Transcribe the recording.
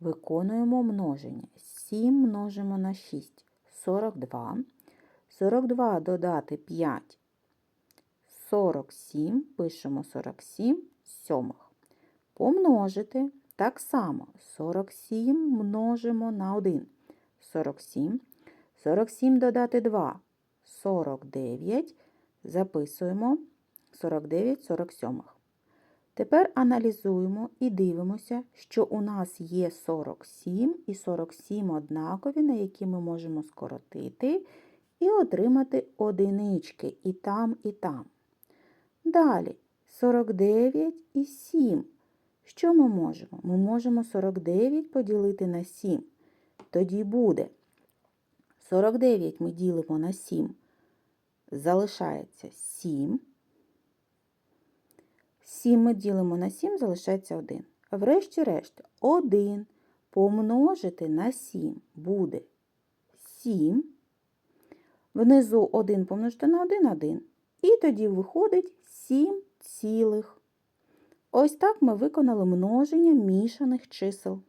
Виконуємо множення. 7 множимо на 6 42. 42 додати 5 47. Пишемо 47 сьомих. Помножити так само 47 множимо на 1. 47. 47 додати 2 49. Записуємо 49 47. Тепер аналізуємо і дивимося, що у нас є 47 і 47 однакові, на які ми можемо скоротити і отримати одинички і там, і там. Далі 49 і 7. Що ми можемо? Ми можемо 49 поділити на 7. Тоді буде 49 ми ділимо на 7. Залишається 7. 7 ми ділимо на 7, залишається 1. Врешті-решт, 1 помножити на 7 буде 7. Внизу 1 помножити на 1 1. І тоді виходить 7 цілих. Ось так ми виконали множення мішаних чисел.